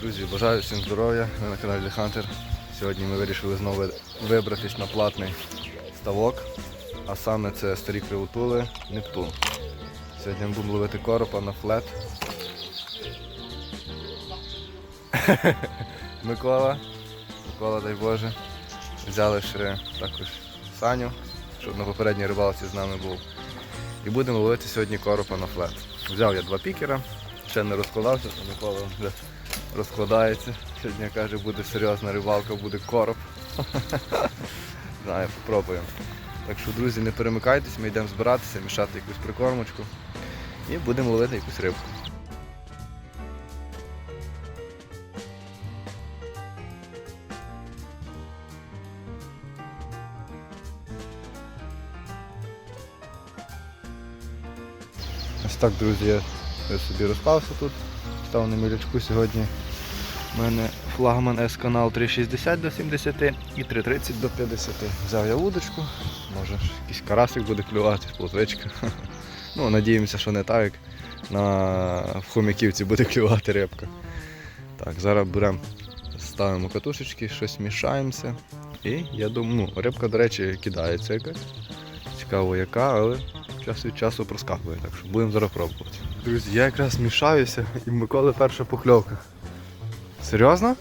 Друзі, бажаю всім здоров'я. Ви на каналі Хантер. Сьогодні ми вирішили знову вибратись на платний ставок. А саме це старі кривотули Нептун. Сьогодні ми будемо ловити коропа на флет. Микола. Микола, дай Боже. Взяли ще також Саню, щоб на попередній рибалці з нами був. І будемо ловити сьогодні коропа на флет. Взяв я два пікера, ще не розкладався, то Микола вже розкладається. Сьогодні каже, буде серйозна рибалка, буде короб. Знаю, попробуємо. Так що, друзі, не перемикайтесь, ми йдемо збиратися, мішати якусь прикормочку і будемо ловити якусь рибку. Ось так, друзі, я собі розклався тут. Став на мілячку сьогодні. У мене флагман S канал 360 до 70 і 330 до 50. Взяв я вудочку, може якийсь карасик буде клювати, плотвичка. Ну, надіємося, що не так, як на в хомяківці буде клювати рибка. Так, зараз беремо, ставимо катушечки, щось мішаємося. І я думаю, ну, рибка, до речі, кидається якась. Цікаво яка, але час від часу проскакує, так що будемо зараз пробувати. Друзі, я якраз мішаюся і в Миколи перша покльовка. Серйозно?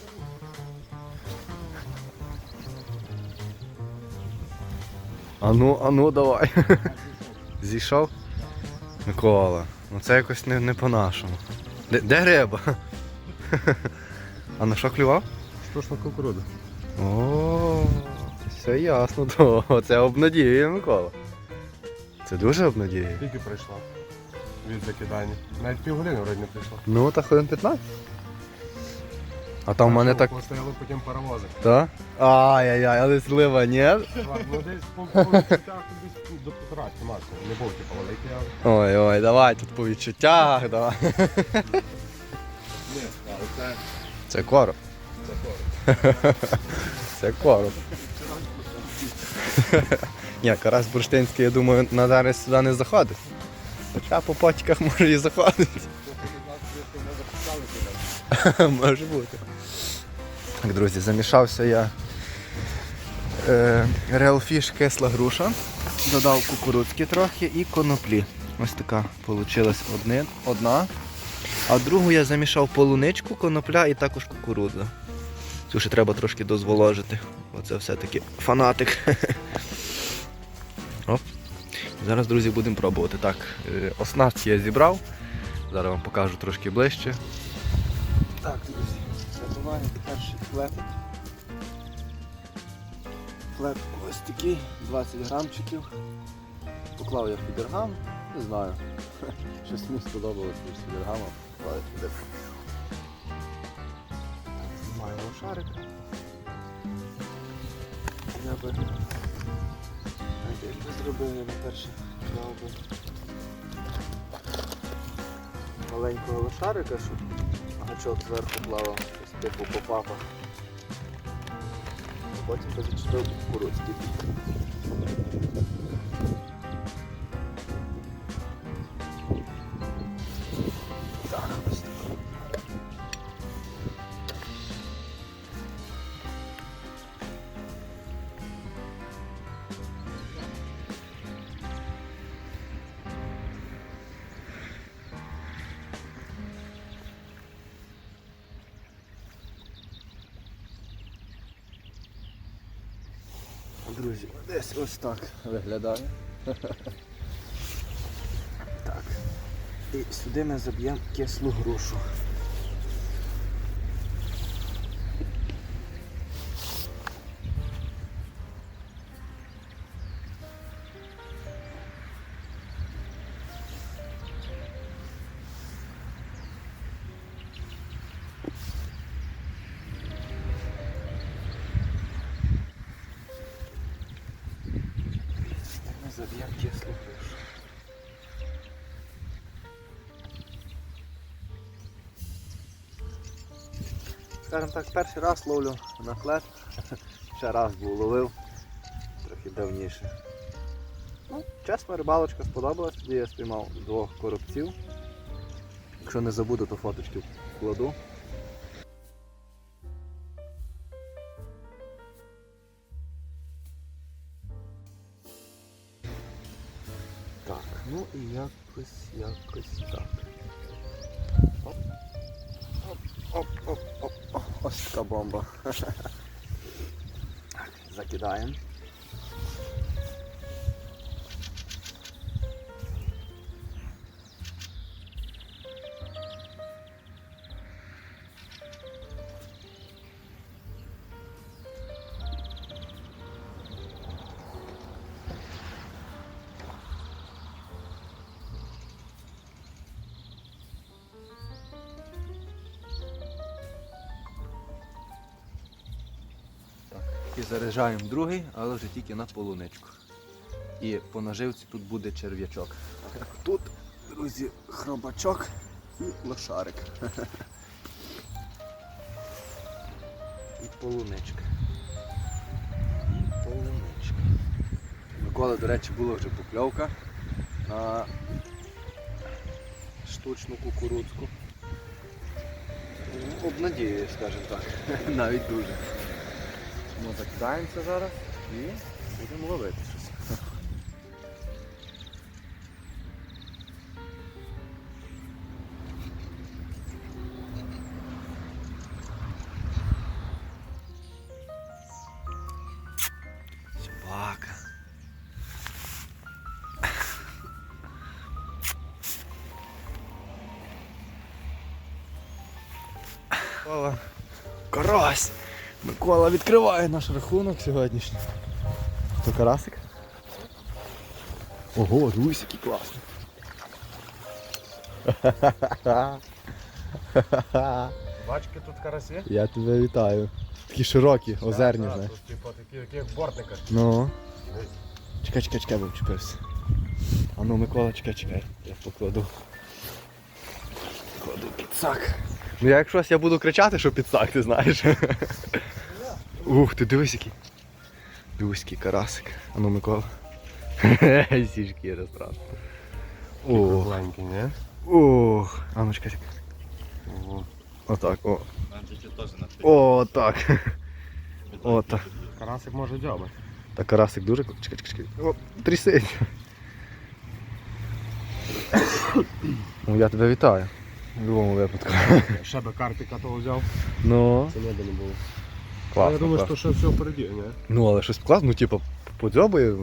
Ану, ану, давай. Зійшов? Микола, ну це якось не, не по-нашому. Де, де риба? А на що клював? Штучна кукурудза. О, все ясно, то це обнадіює Микола. Це дуже обнадіює. Тільки прийшла від закидання. Навіть півгодини вроді не прийшла. Ну, та хвилин 15. А там в мене так. Постояли потім паровози. Та? Ай-яй-яй, але злива, ні? Ну десь по по відчуттях десь до півторачки максимум. Не був типу великий, але. Ой, ой, давай тут по відчуттях, давай. Ні, але це. Це короб. Це коротко. Це короб. Ні, карась бурштинський, я думаю, на зараз сюди не заходить. Хоча по потіках може і заходить. Може бути. Так, друзі, замішався я Fish кисла груша. Додав кукурудзки трохи і коноплі. Ось така вийшла одна. А другу я замішав полуничку, конопля і також кукурудза. Цю ще треба трошки дозволожити. Оце все-таки фанатик. Оп. Зараз, друзі, будемо пробувати. Так, е, оснастки я зібрав. Зараз вам покажу трошки ближче. Так, друзі, забуваємо перший флетик. Флет ось такий, 20 грамчиків. Поклав я фідергам, не знаю. Щось мені сподобалось між фідергамом. Знімаємо шарик. Я би знаєте, як зробив, я би перше взяв би маленького лошарика, щоб гачок зверху плавав, типу попапа. А потім би зачепив Друзі, десь ось так виглядає. Так. І сюди ми заб'ємо кислу грушу. прям так перший раз ловлю на хлеб. Ще раз був ловив, трохи давніше. Ну, Чесно, рибалочка сподобалась, тоді я спіймав двох коробців. Якщо не забуду, то фоточки вкладу. Так, ну і якось, якось так. Оп, оп, оп, оп така бомба. Закидаємо. І заряджаємо другий, але вже тільки на полуничку. І по наживці тут буде черв'ячок. Тут, друзі, хробачок і лошарик. І полуничка. І полуничка. Микола, до речі, була вже покльовка на штучну кукурудзку. Ну, Обнадіює, скажімо так. Навіть дуже. Ми закидаємося зараз і будемо ловити щось. Собака. Микола. Микола відкриває наш рахунок сьогоднішній. То карасик? Ого, дивись, який класний. Бачки тут карасі? Я тебе вітаю. Такі широкі, озерні, Так, знаєш. Тут, типу, такі, які як бортника. Ну. Чекай, чекай, чекай, бо вчепився. А ну, Микола, чекай, чекай. Я покладу. Кладу підсак. Ну я якщо я буду кричати, що підсак, ти знаєш. Ух, ти дивись який. Дивись який карасик. А ну, Микола. Сі шкіра страшно. Ох, Кругленький, ні? ох. А ну чекай, чекай. Отак, о. О, так. О, так. Карасик може дзьобати. Та карасик дуже. Чекай, чекай, чекай. О, трясить. Ну, я тебе вітаю. В будь-якому випадку. Ще би карпіка того взяв, Ну, це не було. Класно. я думаю, класно. що ще все впереді, ні? Ну, але щось класно, ну, типу, подзьобує.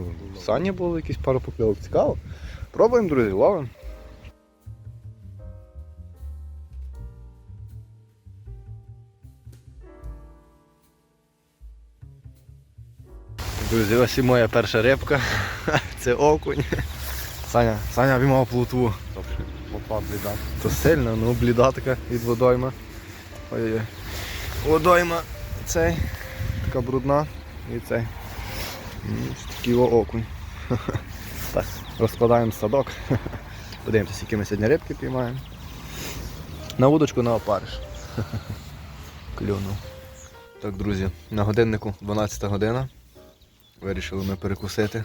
Сані було якісь пару покльовок. Цікаво. Пробуємо, друзі, ловимо. Друзі, ось і моя перша рибка. Це окунь. Саня, Саня обіймав плутву. Лопа бліда. То сильно, ну бліда така від водойма. Ой-ой-ой. Водойма цей, така брудна і цей. Такий окунь. Так, розкладаємо садок. Подивимося, скільки ми сьогодні рибки піймаємо. На вудочку на опариш. Клюнув. Так, друзі, на годиннику 12 година. Вирішили ми перекусити.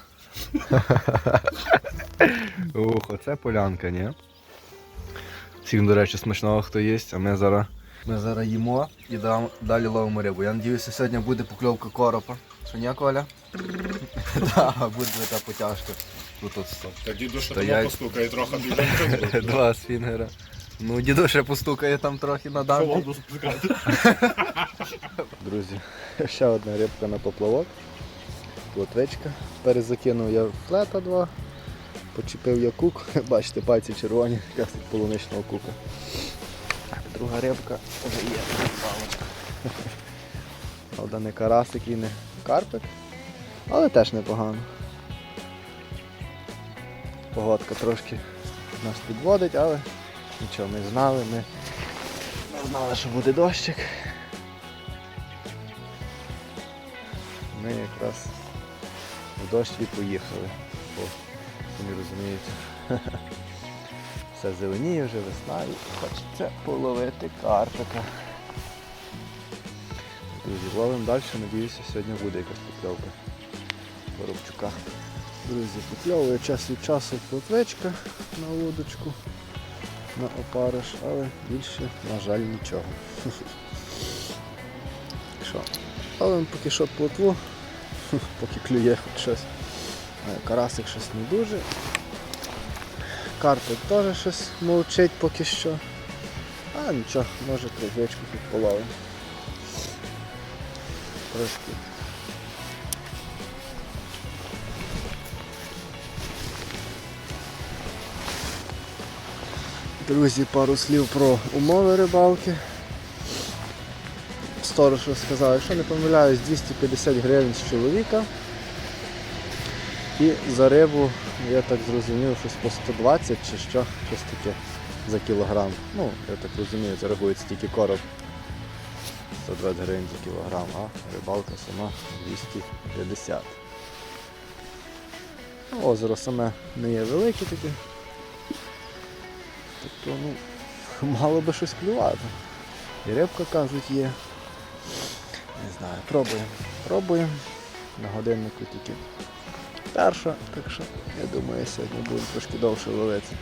Ух, оце полянка, ні? Всім, до речі, смачного хто є, а ми зараз, ми зараз їмо і далі ловимо рибу. Я сподіваюся, сьогодні буде покльовка коропа. Що ні, Коля? Так, буде така потяжка. Тут от стоп. Та діду ще постукає трохи, ти Два сфінгера. Ну, діду ще постукає там трохи на дамбі. Друзі, ще одна рибка на поплавок. Плотвичка. Перезакинув я флета два. Почепив я кук. Бачите, пальці червоні, якраз від полуничного кука. Друга рибка вже є. Правда, не карасик і не карпик, але теж непогано. Погодка трошки нас підводить, але нічого, ми знали, ми, ми знали, що буде дощик. Ми якраз в дощ і поїхали. Бо, самі розумієте, все зеленіє вже весна і хочеться половити карпика. Друзі, ловимо далі, надіюся, сьогодні буде якась покльовка Воробчука. Друзі, покльовує час від часу плотвичка на вудочку, на опариш, але більше, на жаль, нічого. Що? Ловимо поки що плотву, поки клює хоч щось. Е, Карасик щось не дуже. Карпик теж щось мовчить поки що. А нічого, може крижечку тут половимо. Трошки. Друзі, пару слів про умови рибалки. Сторож сказав, якщо не помиляюсь, 250 гривень з чоловіка. І за рибу, я так зрозумів, щось по 120 чи що, щось таке за кілограм. Ну, я так розумію, це рахується тільки короб. 120 гривень за кілограм, а рибалка сама 250. Ну, Озеро саме не є велике таке. Тобто, ну, мало би щось клювати. І рибка, кажуть, є. Не знаю, пробуємо. Пробуємо. На годиннику тільки перша, так що я думаю, сьогодні будемо трошки довше ловити.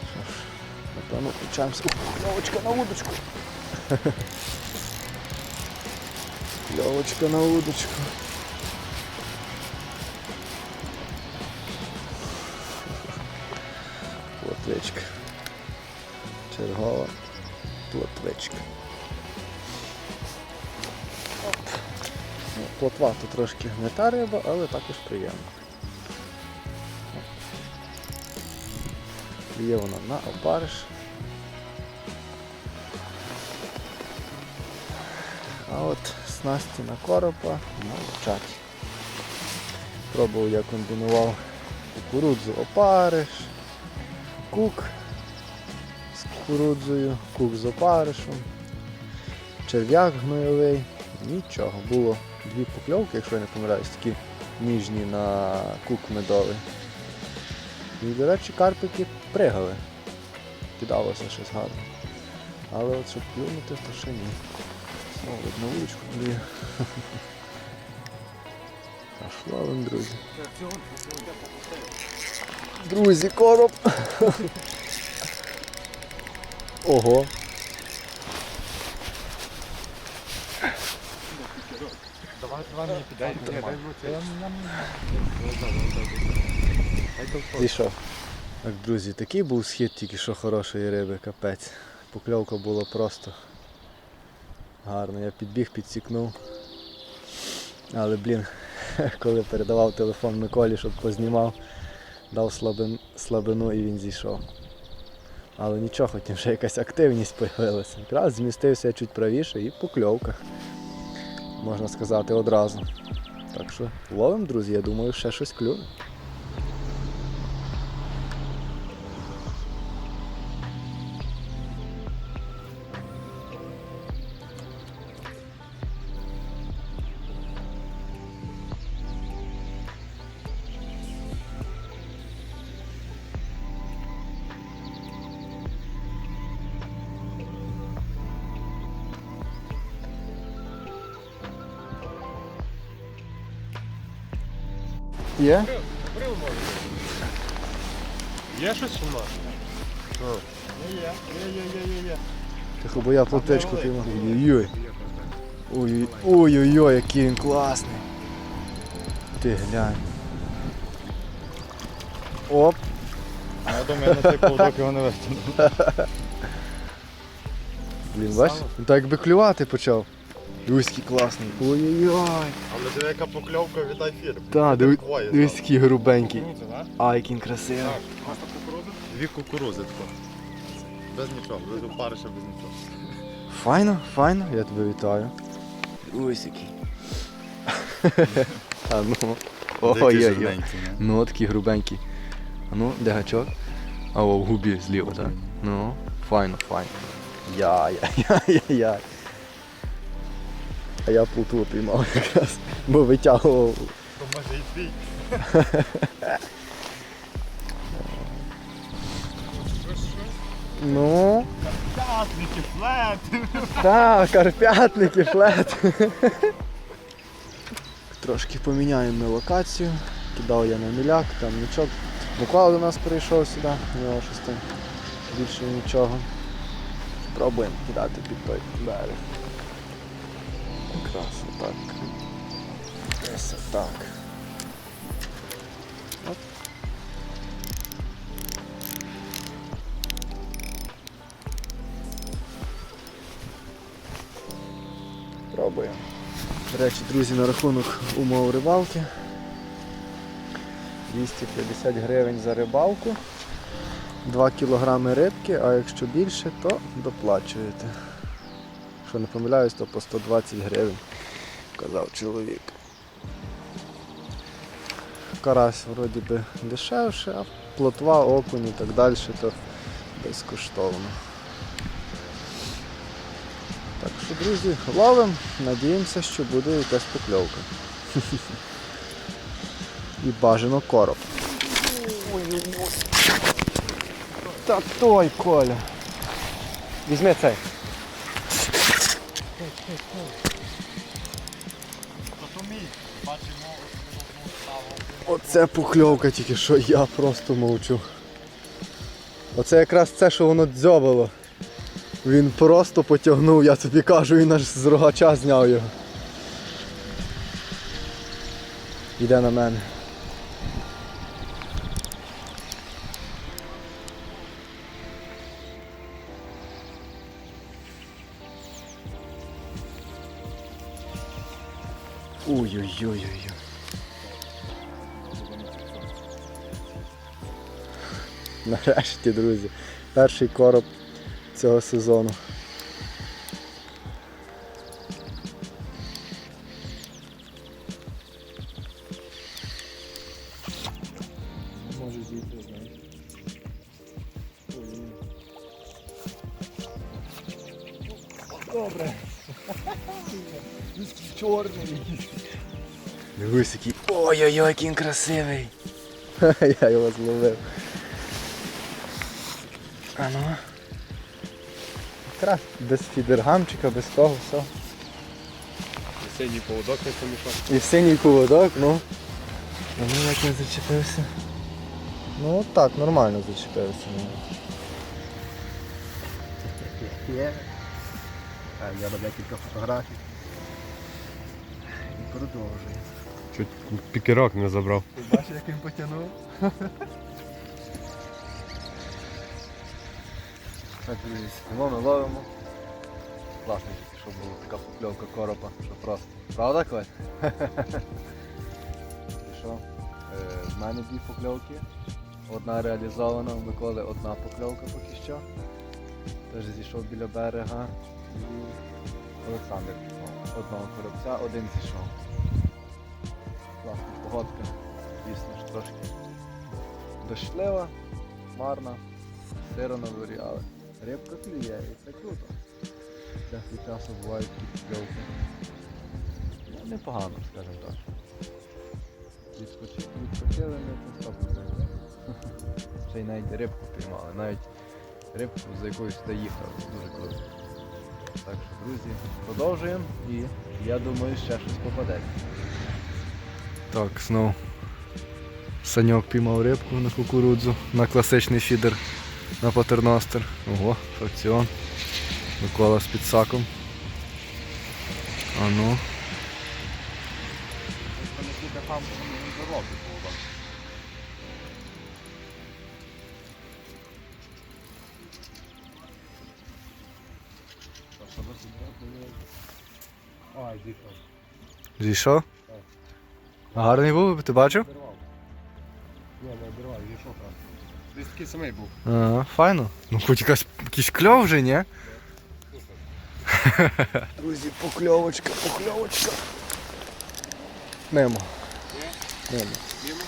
Що ж, напевно, включаємося. Льовочка на удочку. Льовочка на удочку. Плотвичка. Чергова плотвичка. Плотва то трошки не риба, але також приємно. Є вона на опариш. А от снасті на коропа мовчать. Пробував я комбінував кукурудзу опариш, кук з кукурудзою, кук з опаришем, черв'як гнойовий. Нічого. Було дві покльовки, якщо я не помиляюсь, такі ніжні на кук медовий. І, до речі, карпики пригали. Кидалося щось гарно. Але от щоб плюнути, то ще ні. Знову одну вуличку блін. Аж ловим, друзі. Друзі, короб! Ого! Давай, давай мені піддай. Зійшов. Так, друзі, такий був схід тільки що хорошої риби, капець. Покльовка була просто гарна. Я підбіг, підсікнув. Але, блін, коли передавав телефон Миколі, щоб познімав, дав слабин, слабину і він зійшов. Але нічого, хотім вже якась активність з'явилася. Якраз змістився чуть правіше і покльовка. Можна сказати одразу. Так що ловим, друзі, я думаю, ще щось клюне. Є? Брив може. Є щось чи нема? Є, є, є, є, є, є. Тихо, бо я плотечку піймав. Ой-ой-ой. Ой-ой. Ой-ой-ой, який він класний. Ти глянь. Оп. Я думаю, на цей поводок його не витягну. Блін, бачиш? Він так якби клювати почав. Руський класний. Ой-ой-ой. Але диви, яка покльовка від айфір. Та, диви- Двоє дивись, який грубенький. Кукурудза, так? А, який красивий. Просто кукурудза? Дві кукурузи тако. Без нічого, без опариша, без нічого. Файно, файно, я тебе вітаю. Ось який. А ну. Ой-ой-ой. Ну, такий грубенький. А ну, де гачок? А о, в губі зліва, так? Ну, файно, файно. Яй-яй-яй-яй. А я плуту піймав якраз, бо витягував. То може і твій. Ну, П'ятники, флет. так, карпятники, флет. Трошки поміняємо ми локацію. Кидав я на міляк, там нічого. Микола до нас прийшов сюди, у нього щось там більше нічого. Спробуємо кидати під той берег. Красота. Красота. Оп. Пробуємо. До речі, друзі, на рахунок умов рибалки. 250 гривень за рибалку, 2 кілограми рибки, а якщо більше, то доплачуєте. Якщо не помиляюсь, то по 120 гривень, казав чоловік. Карась вроді би дешевше, а плотва, окунь і так далі, то безкоштовно. Так що, друзі, ловимо, надіємося, що буде якась покльовка. І бажано короб. Та той Коля. Візьми цей. Оце покльовка тільки що я просто мовчу. Оце якраз це, що воно дзьобало. Він просто потягнув, я тобі кажу, він аж з рогача зняв його. Йде на мене. Ой-ой-ой-ой. Нарешті, друзі. Перший короб цього сезону. Може зійти, знаєш. Добре. Чорний. Дивись, який. Ой-ой-ой, який красивий. Я його зловив. А ну. Якраз без фідергамчика, без того все. Синій поводок не помішав. І синій поводок, ну. А ну як він зачепився. Ну от так, нормально зачепився. Ну. Є. А, я роблю кілька фотографій. І продовжую. Чуть пікерок не забрав. Ти бачиш, як він потягнув? Так, друзі, ми ловимо. Класно, щоб була така покльовка коропа, що просто. Правда, Коль? І що? Е, в мене дві покльовки. Одна реалізована, у Миколи одна покльовка поки що. Теж зійшов біля берега. І Олександр піймав. одного коробця, один зійшов. Класна погодка. Дійсно ж трошки дощлива, хмарна, сиро на дворі, але рибка клює і це круто. Час часу бувають такі. Ну, непогано, скажімо так. Відскочи- Відскочили ми 100%. Ще й навіть рибку піймали, навіть рибку, за якою сюди їхав. Дуже круто. Так що, друзі, продовжуємо і я думаю, ще щось попаде. Так, знову. Саньок піймав рибку на кукурудзу, на класичний фідер на патерностер. Ого, фракціон. Микола з підсаком. А ну. Ай, дійшов. Зійшов? Гарний був, ти бачив? Обірвав. Ні, не обірвав, дійшов правда. Десь такий самий був. Ага, файно. Ну хоч якась, якийсь кльов вже, ні? Друзі, покльовочка, покльовочка. Мимо. Мимо. Мимо?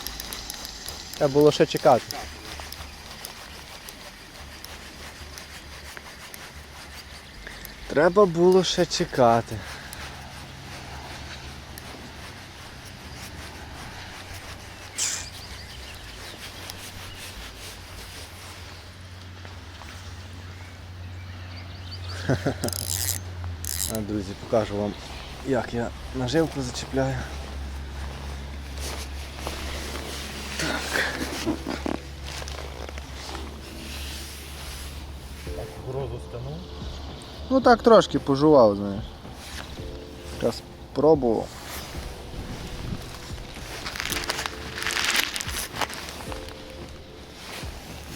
Треба було ще чекати. Треба було ще чекати. Друзі, покажу вам, як я наживку зачіпляю. Так. Грозу стянув. Ну так трошки пожував, знаєш. Раз пробував.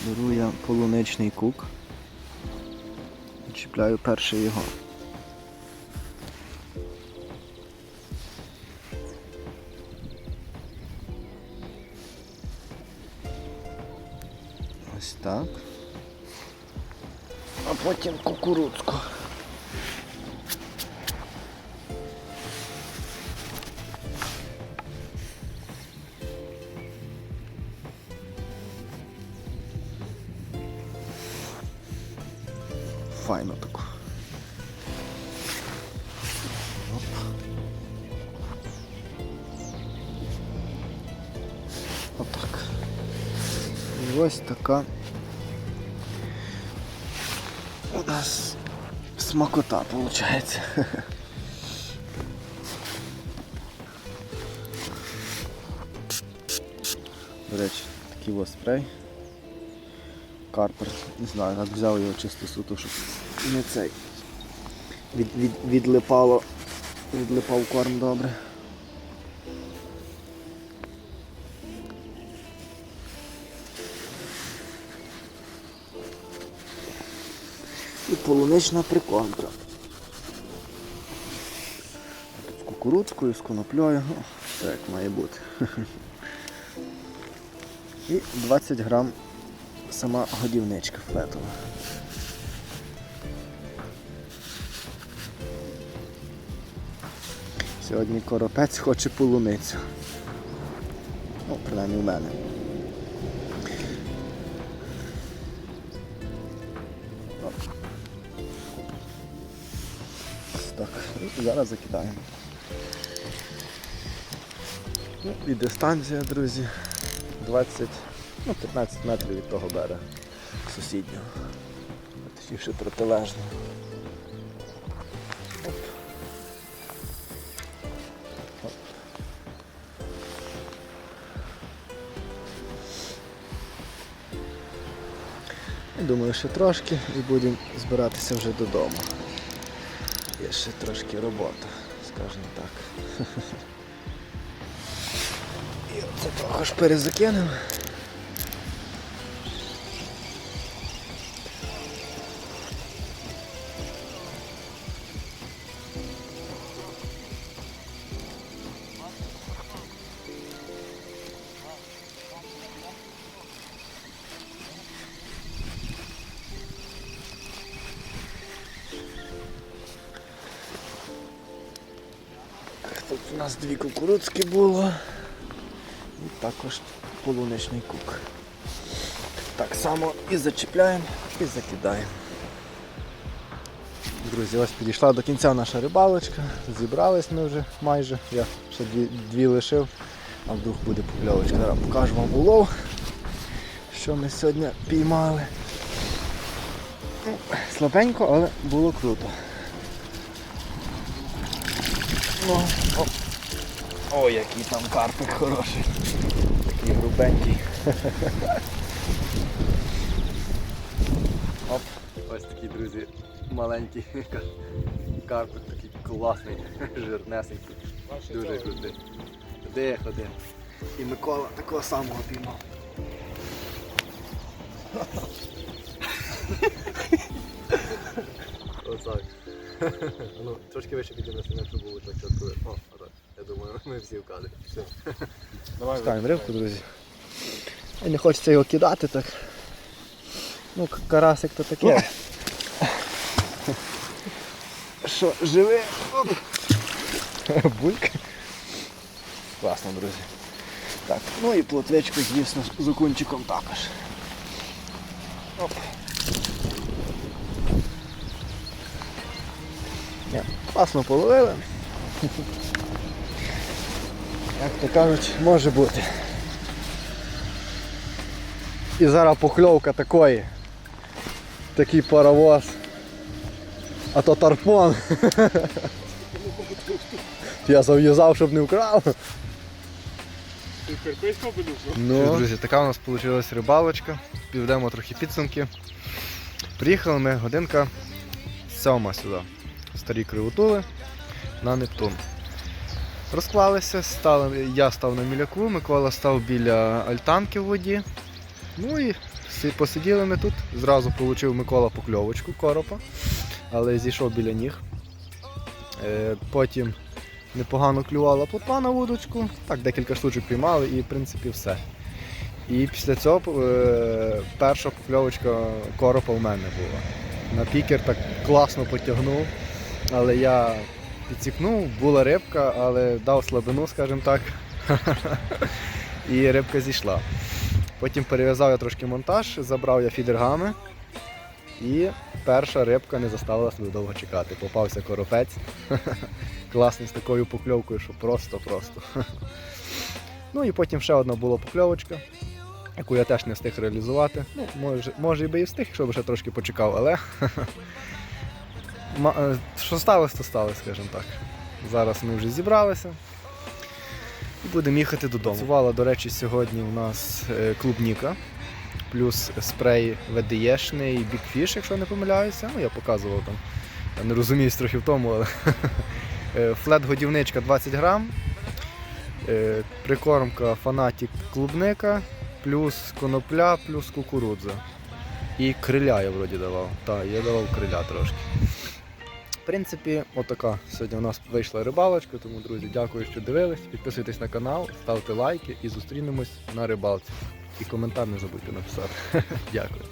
Беру я полуничний кук чіпляю перший його. Ось так. А потім кукурудзку. Файно ось така у нас смакота виходить. До речі, такий ось спрей. Карпер, не знаю, як взяв його чисто суто, щоб не цей. Від, від, відлипало, відлипав корм добре. І полунична приконтра. З кукурудзкою, з коноплею, все як має бути. І 20 грам сама годівничка флетова. Сьогодні коропець хоче полуницю. Ну, принаймні у мене. Зараз закидаємо. Ну, і дистанція, друзі, 20, ну, 15 метрів від того берега сусіднього. Точніше протилежного. Оп. Думаю, ще трошки і будемо збиратися вже додому. Є ще трошки робота, скажімо так. І оце трохи ж перезакинемо. Кукурудзки було. І також полуничний кук. Так само і зачіпляємо, і закидаємо. Друзі, ось підійшла до кінця наша рибалочка. Зібрались ми вже майже. Я ще дві, дві лишив, а вдруг буде покльовочка. Зараз покажу вам улов, що ми сьогодні піймали. Ну, Слабенько, але було круто. Ну, оп. Ой, який там карпик хороший. Такий грубенький. Оп. Ось такий, друзі, маленький карпик, такий класний, жирнесенький. Дуже крутий. Де один. І Микола такого самого піймав. Оцак. Ну, трошки вище підіймемося, щоб було так чітко. О, отак. Я думаю, ми всі в кадрі. Все. Давай Ставимо рибку, друзі. І не хочеться його кидати так. Ну, карасик то таке. Що, живе? Бульк. Класно, друзі. Так, ну і плотвичку, звісно, з окунчиком також. Оп. Класно половили. Як то кажуть, може бути. І зараз похльовка такої. Такий паровоз. А то тарпон. Я зав'язав, щоб не вкрав. Ну. Друзі, така у нас вийшла рибалочка. Підведемо трохи підсумки. Приїхали ми годинка сьома сюди. Старі кривотули на Нептун. Розклалися, стали, я став на міляку, Микола став біля альтанки в воді. Ну і си- посиділи ми тут. Зразу отримав Микола покльовочку коропа, але зійшов біля ніг. Е, потім непогано клювала плотва на вудочку. Так, декілька штучок піймали і в принципі все. І після цього е, перша покльовочка коропа в мене була. На пікер так класно потягнув, але я підсікнув, була рибка, але дав слабину, скажімо так. І рибка зійшла. Потім перев'язав я трошки монтаж, забрав я фідергами. І перша рибка не заставила себе довго чекати. Попався коропець. Класний з такою покльовкою, що просто-просто. Ну і потім ще одна була покльовочка, яку я теж не встиг реалізувати. Ну, може, може і би і встиг, якщо б ще трошки почекав, але що сталося, то сталося, скажімо так. Зараз ми вже зібралися і будемо їхати додому. Працювала, до речі, сьогодні у нас е, клубніка, плюс спрей Big Fish, якщо не помиляюся. Ну, я показував там. Я не розуміюсь трохи в тому, але Е, флет-годівничка 20 грам, е, прикормка фанатік клубника, плюс конопля, плюс кукурудза. І криля я вроді давав. Так, я давав криля трошки. Принципі, отака сьогодні у нас вийшла рибалочка, тому, друзі, дякую, що дивились. Підписуйтесь на канал, ставте лайки і зустрінемось на рибалці. І коментар не забудьте написати. Дякую.